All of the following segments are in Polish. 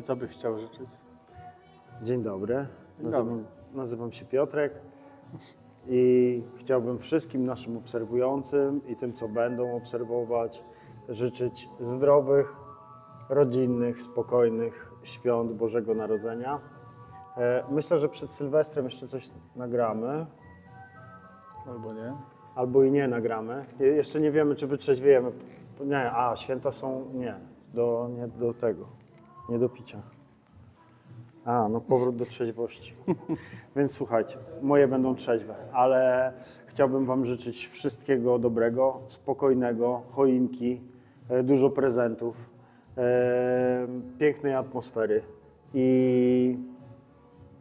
I co byś chciał życzyć? Dzień dobry. Dzień nazywam, dobry. nazywam się Piotrek i chciałbym wszystkim naszym obserwującym i tym, co będą obserwować, życzyć zdrowych, rodzinnych, spokojnych świąt Bożego Narodzenia. E, Myślę, że przed Sylwestrem jeszcze coś nagramy, Albo nie? albo i nie nagramy. Je- Jeszcze nie wiemy, czy wytrzeźwiejemy. Nie, a święta są nie do, nie do tego, nie do picia. A, no powrót do trzeźwości. Więc słuchajcie, moje będą trzeźwe, ale chciałbym Wam życzyć wszystkiego dobrego, spokojnego, choinki, e, dużo prezentów, e, pięknej atmosfery i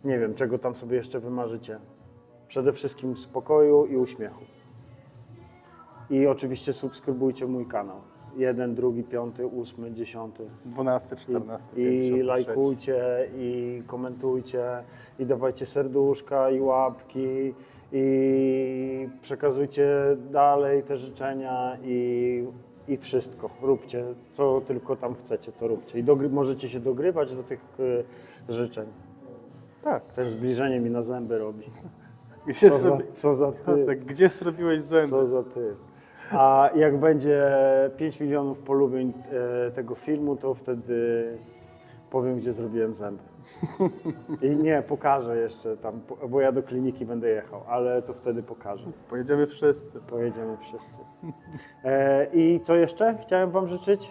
nie wiem, czego tam sobie jeszcze wymarzycie. Przede wszystkim spokoju i uśmiechu. I oczywiście subskrybujcie mój kanał. Jeden, drugi, piąty, ósmy, dziesiąty. 12, 14, I 53. lajkujcie, i komentujcie, i dawajcie serduszka, i łapki, i przekazujcie dalej te życzenia, i, i wszystko. Róbcie, co tylko tam chcecie, to róbcie. I dogry, możecie się dogrywać do tych y, życzeń. Tak. Ten zbliżenie mi na zęby robi. Gdzie, Co za, zrobi... co za ty. Piotrek, gdzie zrobiłeś zęby? Co za ty. A jak będzie 5 milionów polubień e, tego filmu, to wtedy powiem, gdzie zrobiłem zęby. I nie, pokażę jeszcze tam, po- bo ja do kliniki będę jechał, ale to wtedy pokażę. Pojedziemy wszyscy. Pojedziemy wszyscy. E, I co jeszcze chciałem Wam życzyć?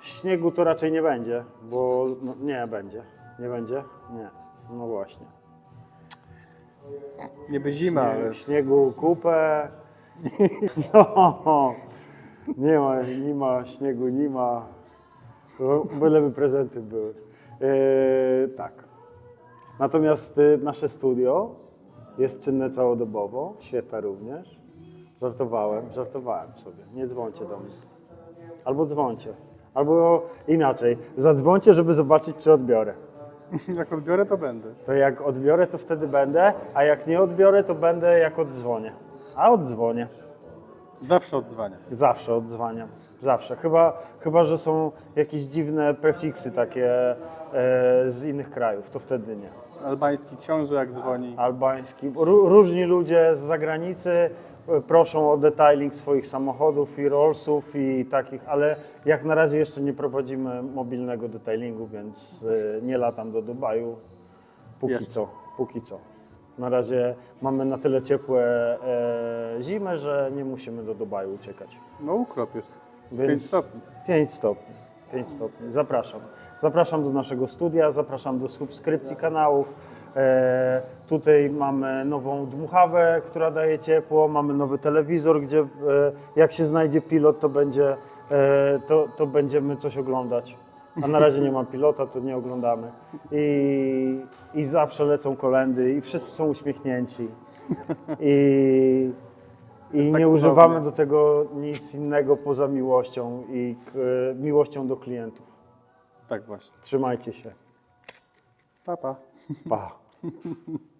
Śniegu to raczej nie będzie, bo no, nie będzie. Nie będzie? Nie. No właśnie. Niby zima, ale... Śniegu kupę. No, nie ma, nie ma śniegu, nie ma. No, Byleby prezenty były. E, tak. Natomiast y, nasze studio jest czynne całodobowo, świetne również. Żartowałem, żartowałem sobie. Nie dzwońcie do mnie. Albo dzwońcie. Albo inaczej, zadzwońcie, żeby zobaczyć, czy odbiorę. Jak odbiorę, to będę. To jak odbiorę, to wtedy będę, a jak nie odbiorę, to będę jak oddzwonię. A oddzwonię. Zawsze odzwania. Zawsze odzwaniam. Zawsze. Chyba, chyba że są jakieś dziwne prefiksy takie e, z innych krajów, to wtedy nie. Albański książę jak dzwoni. Albański. Ró- różni ludzie z zagranicy e, proszą o detailing swoich samochodów i Rollsów i takich, ale jak na razie jeszcze nie prowadzimy mobilnego detailingu, więc e, nie latam do Dubaju. Póki Jeszcze. co. Póki co. Na razie mamy na tyle ciepłe e, zimy, że nie musimy do Dubaju uciekać. No ukrop jest z Więc- 5 stopni. 5 stopni. 5 stopni. Zapraszam. Zapraszam do naszego studia, zapraszam do subskrypcji kanałów. E, tutaj mamy nową dmuchawę, która daje ciepło, mamy nowy telewizor, gdzie e, jak się znajdzie pilot, to, będzie, e, to, to będziemy coś oglądać. A na razie nie ma pilota, to nie oglądamy. I, I zawsze lecą kolendy i wszyscy są uśmiechnięci. I, i tak nie cudownie. używamy do tego nic innego poza miłością i k- miłością do klientów. Tak właśnie. Trzymajcie się. Pa, pa. Pa.